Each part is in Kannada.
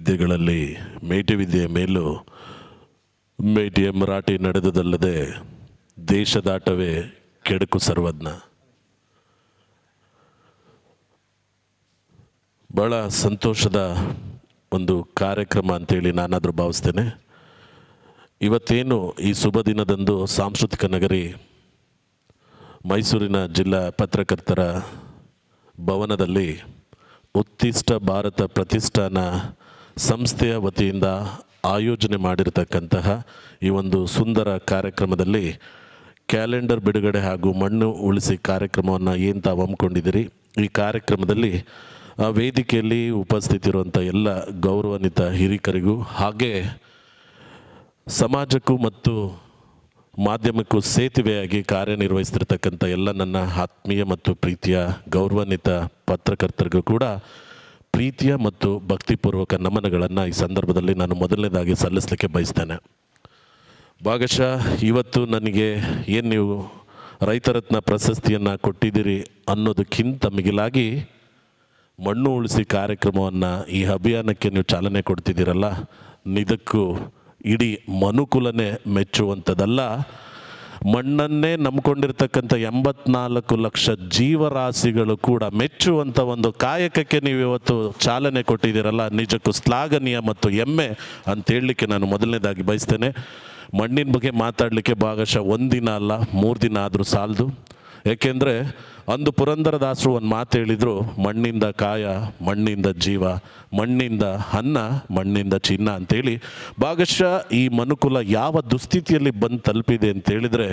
ವಿದ್ಯೆಗಳಲ್ಲಿ ಮೇಟಿ ವಿದ್ಯೆಯ ಮೇಲೂ ಮೇಟಿಯ ಮರಾಠಿ ನಡೆದುದಲ್ಲದೆ ದೇಶದಾಟವೇ ಕೆಡಕು ಸರ್ವಜ್ಞ. ಬಹಳ ಸಂತೋಷದ ಒಂದು ಕಾರ್ಯಕ್ರಮ ಅಂತೇಳಿ ನಾನಾದರೂ ಭಾವಿಸ್ತೇನೆ. ಇವತ್ತೇನು ಈ ಶುಭ ದಿನದಂದು ಸಾಂಸ್ಕೃತಿಕ ನಗರಿ ಮೈಸೂರಿನ ಜಿಲ್ಲಾ ಪತ್ರಕರ್ತರ ಭವನದಲ್ಲಿ ಉತ್ತಿಷ್ಟ ಭಾರತ ಪ್ರತಿಷ್ಠಾನ ಸಂಸ್ಥೆಯ ವತಿಯಿಂದ ಆಯೋಜನೆ ಮಾಡಿರತಕ್ಕಂತಹ ಈ ಒಂದು ಸುಂದರ ಕಾರ್ಯಕ್ರಮದಲ್ಲಿ ಕ್ಯಾಲೆಂಡರ್ ಬಿಡುಗಡೆ ಹಾಗೂ ಮಣ್ಣು ಉಳಿಸಿ ಕಾರ್ಯಕ್ರಮವನ್ನು ಏನು ತಾವು ಹಮ್ಮಿಕೊಂಡಿದ್ದೀರಿ, ಈ ಕಾರ್ಯಕ್ರಮದಲ್ಲಿ, ಆ ವೇದಿಕೆಯಲ್ಲಿ ಉಪಸ್ಥಿತಿರುವಂಥ ಎಲ್ಲ ಗೌರವಾನ್ವಿತ ಹಿರಿಕರಿಗೂ ಹಾಗೆ ಸಮಾಜಕ್ಕೂ ಮತ್ತು ಮಾಧ್ಯಮಕ್ಕೂ ಸೇತುವೆಯಾಗಿ ಕಾರ್ಯನಿರ್ವಹಿಸ್ತಿರ್ತಕ್ಕಂಥ ಎಲ್ಲ ನನ್ನ ಆತ್ಮೀಯ ಮತ್ತು ಪ್ರೀತಿಯ ಗೌರವಾನ್ವಿತ ಪತ್ರಕರ್ತರಿಗೂ ಕೂಡ ಪ್ರೀತಿಯ ಮತ್ತು ಭಕ್ತಿಪೂರ್ವಕ ನಮನಗಳನ್ನು ಈ ಸಂದರ್ಭದಲ್ಲಿ ನಾನು ಮೊದಲನೇದಾಗಿ ಸಲ್ಲಿಸಲಿಕ್ಕೆ ಬಯಸ್ತೇನೆ. ಭಾಗಶಃ, ಇವತ್ತು ನನಗೆ ಏನು ನೀವು ರೈತರತ್ನ ಪ್ರಶಸ್ತಿಯನ್ನು ಕೊಟ್ಟಿದ್ದೀರಿ ಅನ್ನೋದಕ್ಕಿಂತ ಮಿಗಿಲಾಗಿ ಮಣ್ಣು ಉಳಿಸಿ ಕಾರ್ಯಕ್ರಮವನ್ನು ಈ ಅಭಿಯಾನಕ್ಕೆ ನೀವು ಚಾಲನೆ ಕೊಡ್ತಿದ್ದೀರಲ್ಲ ನಿಧಕ್ಕೂ ಇಡೀ ಮನುಕುಲನೇ ಮೆಚ್ಚುವಂಥದ್ದಲ್ಲ. ಮಣ್ಣನ್ನೇ ನಂಬ್ಕೊಂಡಿರ್ತಕ್ಕಂಥ ಎಂಬತ್ನಾಲ್ಕು ಲಕ್ಷ ಜೀವರಾಶಿಗಳು ಕೂಡ ಮೆಚ್ಚುವಂಥ ಒಂದು ಕಾಯಕಕ್ಕೆ ನೀವು ಇವತ್ತು ಚಾಲನೆ ಕೊಟ್ಟಿದ್ದೀರಲ್ಲ, ನಿಜಕ್ಕೂ ಶ್ಲಾಘನೀಯ ಮತ್ತು ಹೆಮ್ಮೆ ಅಂತ ಹೇಳಲಿಕ್ಕೆ ನಾನು ಮೊದಲನೇದಾಗಿ ಬಯಸ್ತೇನೆ. ಮಣ್ಣಿನ ಬಗ್ಗೆ ಮಾತಾಡಲಿಕ್ಕೆ ಭಾಗಶಃ ಒಂದಿನ ಅಲ್ಲ, ಮೂರು ದಿನ ಆದರೂ ಸಾಲದು. ಏಕೆಂದರೆ ಅಂದು ಪುರಂದರದಾಸರು ಒಂದು ಮಾತು ಹೇಳಿದರು, ಮಣ್ಣಿಂದ ಕಾಯ, ಮಣ್ಣಿಂದ ಜೀವ, ಮಣ್ಣಿಂದ ಅನ್ನ, ಮಣ್ಣಿಂದ ಚಿನ್ನ ಅಂತೇಳಿ. ಭಾಗಶಃ ಈ ಮನುಕುಲ ಯಾವ ದುಸ್ಥಿತಿಯಲ್ಲಿ ಬಂದು ತಲುಪಿದೆ ಅಂತೇಳಿದರೆ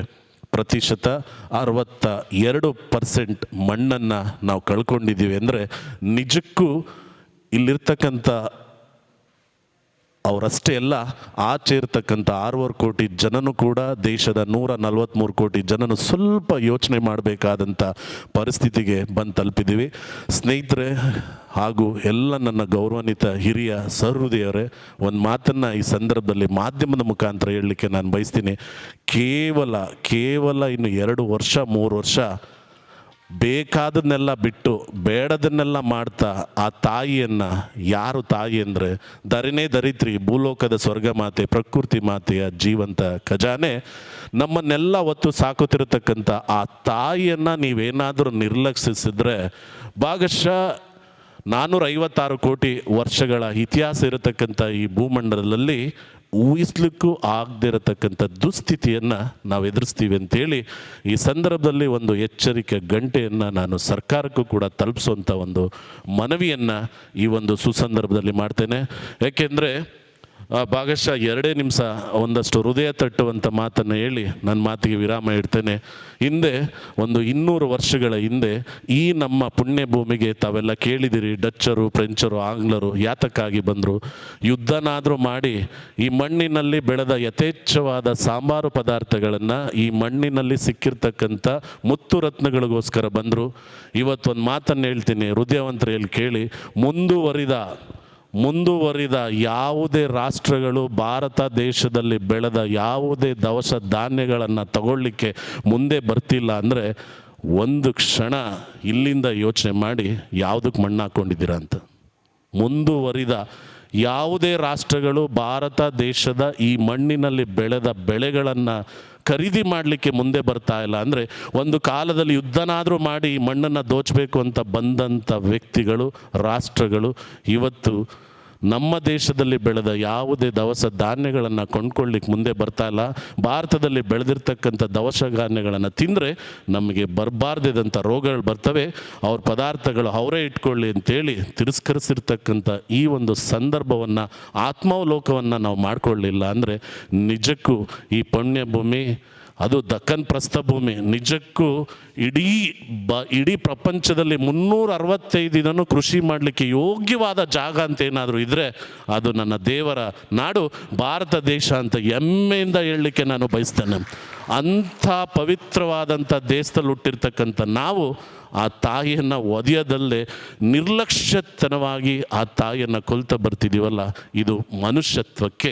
ಪ್ರತಿಶತ ಅರವತ್ತ ಎರಡು ಪರ್ಸೆಂಟ್ ಮಣ್ಣನ್ನು ನಾವು ಕಳ್ಕೊಂಡಿದ್ದೀವಿ ಅಂದರೆ ನಿಜಕ್ಕೂ ಇಲ್ಲಿರ್ತಕ್ಕಂಥ ಅವರಷ್ಟೇ ಅಲ್ಲ, ಆಚೆ ಇರ್ತಕ್ಕಂಥ ಆರೂವರೆ ಕೋಟಿ ಜನನು ಕೂಡ ದೇಶದ ನೂರ ನಲವತ್ತ್ಮೂರು ಕೋಟಿ ಜನನು ಸ್ವಲ್ಪ ಯೋಚನೆ ಮಾಡಬೇಕಾದಂಥ ಪರಿಸ್ಥಿತಿಗೆ ಬಂದು ತಲುಪಿದ್ದೀವಿ. ಸ್ನೇಹಿತರೆ ಹಾಗೂ ಎಲ್ಲ ನನ್ನ ಗೌರವಾನ್ವಿತ ಹಿರಿಯ ಸಹೃದಯವರೇ ಒಂದು ಮಾತನ್ನು ಈ ಸಂದರ್ಭದಲ್ಲಿ ಮಾಧ್ಯಮದ ಮುಖಾಂತರ ಹೇಳಲಿಕ್ಕೆ ನಾನು ಬಯಸ್ತೀನಿ. ಕೇವಲ ಕೇವಲ ಇನ್ನು ಎರಡು ವರ್ಷ, ಮೂರು ವರ್ಷ ಬೇಕಾದನ್ನೆಲ್ಲ ಬಿಟ್ಟು ಬೇಡದನ್ನೆಲ್ಲ ಮಾಡ್ತಾ ಆ ತಾಯಿಯನ್ನು ಯಾರು ತಾಯಿ ಅಂದರೆ ದರಿನೇ ದರಿತ್ರಿ ಭೂಲೋಕದ ಸ್ವರ್ಗ ಮಾತೆ, ಪ್ರಕೃತಿ ಮಾತೆಯ ಜೀವಂತ ಖಜಾನೆ. ನಮ್ಮನ್ನೆಲ್ಲ ಹೊತ್ತು ಸಾಕುತ್ತಿರತಕ್ಕಂಥ ಆ ತಾಯಿಯನ್ನು ನೀವೇನಾದರೂ ನಿರ್ಲಕ್ಷಿಸಿದ್ರೆ ಭಾಗಶಃ ನಾನ್ನೂರ ಐವತ್ತಾರು ಕೋಟಿ ವರ್ಷಗಳ ಇತಿಹಾಸ ಇರತಕ್ಕಂಥ ಈ ಭೂಮಂಡಲದಲ್ಲಿ ಊಹಿಸ್ಲಿಕ್ಕೂ ಆಗದಿರತಕ್ಕಂಥ ದುಸ್ಥಿತಿಯನ್ನು ನಾವು ಎದುರಿಸ್ತೀವಿ ಅಂತೇಳಿ ಈ ಸಂದರ್ಭದಲ್ಲಿ ಒಂದು ಎಚ್ಚರಿಕೆ ಗಂಟೆಯನ್ನು ನಾನು ಸರ್ಕಾರಕ್ಕೂ ಕೂಡ ತಲುಪಿಸುವಂಥ ಒಂದು ಮನವಿಯನ್ನು ಈ ಒಂದು ಸುಸಂದರ್ಭದಲ್ಲಿ ಮಾಡ್ತೇನೆ. ಯಾಕೆಂದರೆ ಆ, ಭಾಗಶಃ ಎರಡೇ ನಿಮಿಷ ಒಂದಷ್ಟು ಹೃದಯ ತಟ್ಟುವಂಥ ಮಾತನ್ನು ಹೇಳಿ ನನ್ನ ಮಾತಿಗೆ ವಿರಾಮ ಇಡ್ತೇನೆ. ಹಿಂದೆ ಒಂದು ಇನ್ನೂರು ವರ್ಷಗಳ ಹಿಂದೆ ಈ ನಮ್ಮ ಪುಣ್ಯ ಭೂಮಿಗೆ ತಾವೆಲ್ಲ ಕೇಳಿದಿರಿ ಡಚ್ಚರು ಫ್ರೆಂಚರು ಆಂಗ್ಲರು ಯಾತಕ್ಕಾಗಿ ಬಂದರು. ಯುದ್ಧನಾದರೂ ಮಾಡಿ ಈ ಮಣ್ಣಿನಲ್ಲಿ ಬೆಳೆದ ಯಥೇಚ್ಛವಾದ ಸಾಂಬಾರು ಪದಾರ್ಥಗಳನ್ನು ಈ ಮಣ್ಣಿನಲ್ಲಿ ಸಿಕ್ಕಿರ್ತಕ್ಕಂಥ ಮುತ್ತು ರತ್ನಗಳಿಗೋಸ್ಕರ ಬಂದರು. ಇವತ್ತೊಂದು ಮಾತನ್ನು ಹೇಳ್ತೀನಿ ಹೃದಯವಂತರೆಯಲ್ಲಿ ಕೇಳಿ. ಮುಂದುವರಿದ ಮುಂದುವರಿದ ಯಾವುದೇ ರಾಷ್ಟ್ರಗಳು ಭಾರತ ದೇಶದಲ್ಲಿ ಬೆಳೆದ ಯಾವುದೇ ದವಸ ಧಾನ್ಯಗಳನ್ನು ತಗೊಳ್ಳಿಕ್ಕೆ ಮುಂದೆ ಬರ್ತಿಲ್ಲ ಅಂದರೆ ಒಂದು ಕ್ಷಣ ಇಲ್ಲಿಂದ ಯೋಚನೆ ಮಾಡಿ ಯಾವುದಕ್ಕೆ ಮಣ್ಣು ಹಾಕ್ಕೊಂಡಿದ್ದೀರಾ ಅಂತ. ಮುಂದುವರಿದ ಯಾವುದೇ ರಾಷ್ಟ್ರಗಳು ಭಾರತ ದೇಶದ ಈ ಮಣ್ಣಿನಲ್ಲಿ ಬೆಳೆದ ಬೆಳೆಗಳನ್ನು ಖರೀದಿ ಮಾಡಲಿಕ್ಕೆ ಮುಂದೆ ಬರ್ತಾ ಇಲ್ಲ. ಅಂದರೆ ಒಂದು ಕಾಲದಲ್ಲಿ ಯುದ್ಧನಾದರೂ ಮಾಡಿ ಮಣ್ಣನ್ನು ದೋಚಬೇಕು ಅಂತ ಬಂದಂಥ ವ್ಯಕ್ತಿಗಳು, ರಾಷ್ಟ್ರಗಳು ಇವತ್ತು ನಮ್ಮ ದೇಶದಲ್ಲಿ ಬೆಳೆದ ಯಾವುದೇ ದವಸ ಧಾನ್ಯಗಳನ್ನು ಕೊಂಡ್ಕೊಳ್ಳಿಕ್ಕೆ ಮುಂದೆ ಬರ್ತಾ ಇಲ್ಲ. ಭಾರತದಲ್ಲಿ ಬೆಳೆದಿರ್ತಕ್ಕಂಥ ದವಸ ಧಾನ್ಯಗಳನ್ನು ತಿಂದರೆ ನಮಗೆ ಬರಬಾರ್ದಿದಂಥ ರೋಗಗಳು ಬರ್ತವೆ. ಅವ್ರ ಪದಾರ್ಥಗಳು ಅವರೇ ಇಟ್ಕೊಳ್ಳಿ ಅಂತೇಳಿ ತಿರಸ್ಕರಿಸಿರ್ತಕ್ಕಂಥ ಈ ಒಂದು ಸಂದರ್ಭವನ್ನು, ಆತ್ಮಾವಲೋಕವನ್ನು ನಾವು ಮಾಡಿಕೊಳ್ಳಿಲ್ಲ ಅಂದರೆ ನಿಜಕ್ಕೂ ಈ ಪುಣ್ಯ ಭೂಮಿ ಅದು ದಕ್ಕನ್ ಪ್ರಸ್ಥಭೂಮಿ. ನಿಜಕ್ಕೂ ಇಡೀ ಬ, ಇಡೀ ಪ್ರಪಂಚದಲ್ಲಿ ಮುನ್ನೂರ ಅರವತ್ತೈದು ಇದನ್ನು ಕೃಷಿ ಮಾಡಲಿಕ್ಕೆ ಯೋಗ್ಯವಾದ ಜಾಗ ಅಂತ ಏನಾದರೂ ಇದ್ದರೆ ಅದು ನನ್ನ ದೇವರ ನಾಡು, ಭಾರತ ದೇಶ ಅಂತ ಹೆಮ್ಮೆಯಿಂದ ಹೇಳಲಿಕ್ಕೆ ನಾನು ಬಯಸ್ತೇನೆ. ಅಂಥ ಪವಿತ್ರವಾದಂಥ ದೇಶದಲ್ಲಿ ಹುಟ್ಟಿರ್ತಕ್ಕಂಥ ನಾವು ಆ ತಾಯಿಯನ್ನು ಒದೆಯದಲ್ಲೇ ನಿರ್ಲಕ್ಷ್ಯತನವಾಗಿ ಆ ತಾಯಿಯನ್ನು ಕೊಲ್ತಾ ಬರ್ತಿದ್ದೀವಲ್ಲ ಇದು ಮನುಷ್ಯತ್ವಕ್ಕೆ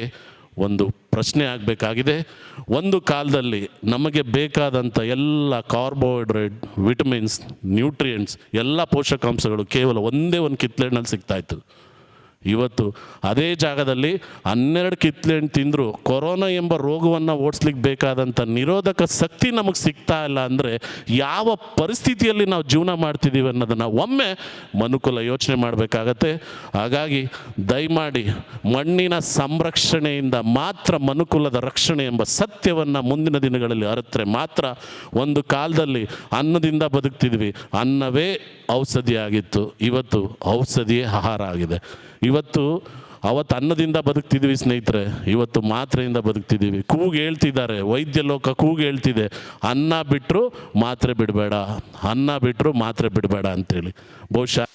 ಒಂದು ಪ್ರಶ್ನೆ ಆಗಬೇಕಾಗಿದೆ. ಒಂದು ಕಾಲದಲ್ಲಿ ನಮಗೆ ಬೇಕಾದಂಥ ಎಲ್ಲ ಕಾರ್ಬೋಹೈಡ್ರೇಟ್, ವಿಟಮಿನ್ಸ್, ನ್ಯೂಟ್ರಿಯೆಂಟ್ಸ್, ಎಲ್ಲ ಪೋಷಕಾಂಶಗಳು ಕೇವಲ ಒಂದೇ ಒಂದು ಕಿತ್ಲೆಹಣ್ಣಲ್ಲಿ ಸಿಗ್ತಾಯಿತ್ತು ಇವತ್ತು ಅದೇ ಜಾಗದಲ್ಲಿ ಹನ್ನೆರಡು ಕಿತ್ಲೆಣ್ಣು ತಿಂದರೂ ಕೊರೋನಾ ಎಂಬ ರೋಗವನ್ನು ಓಡಿಸ್ಲಿಕ್ಕೆ ಬೇಕಾದಂಥ ನಿರೋಧಕ ಶಕ್ತಿ ನಮಗೆ ಸಿಗ್ತಾ ಇಲ್ಲ ಅಂದರೆ ಯಾವ ಪರಿಸ್ಥಿತಿಯಲ್ಲಿ ನಾವು ಜೀವನ ಮಾಡ್ತಿದ್ದೀವಿ ಅನ್ನೋದನ್ನು ಒಮ್ಮೆ ಮನುಕುಲ ಯೋಚನೆ ಮಾಡಬೇಕಾಗತ್ತೆ. ಹಾಗಾಗಿ ದಯಮಾಡಿ ಮಣ್ಣಿನ ಸಂರಕ್ಷಣೆಯಿಂದ ಮಾತ್ರ ಮನುಕುಲದ ರಕ್ಷಣೆ ಎಂಬ ಸತ್ಯವನ್ನು ಮುಂದಿನ ದಿನಗಳಲ್ಲಿ ಅರಿತರೆ. ಮಾತ್ರ ಒಂದು ಕಾಲದಲ್ಲಿ ಅನ್ನದಿಂದ ಬದುಕ್ತಿದ್ವಿ. ಅನ್ನವೇ ಔಷಧಿಯಾಗಿತ್ತು. ಇವತ್ತು ಔಷಧಿಯೇ ಆಹಾರ ಆಗಿದೆ. ಇವತ್ತು ಅವತ್ತು ಅನ್ನದಿಂದ ಬದುಕ್ತಿದ್ದೀವಿ ಸ್ನೇಹಿತರೆ. ಇವತ್ತು ಮಾತ್ರೆಯಿಂದ ಬದುಕ್ತಿದ್ದೀವಿ. ಕೂಗು ಹೇಳ್ತಿದ್ದಾರೆ. ವೈದ್ಯ ಲೋಕ ಕೂಗು ಹೇಳ್ತಿದೆ. ಅನ್ನ ಬಿಟ್ಟರು ಮಾತ್ರೆ ಬಿಡಬೇಡ. ಅನ್ನ ಬಿಟ್ಟರು ಮಾತ್ರೆ ಬಿಡಬೇಡ ಅಂತೇಳಿ. ಬಹುಶಃ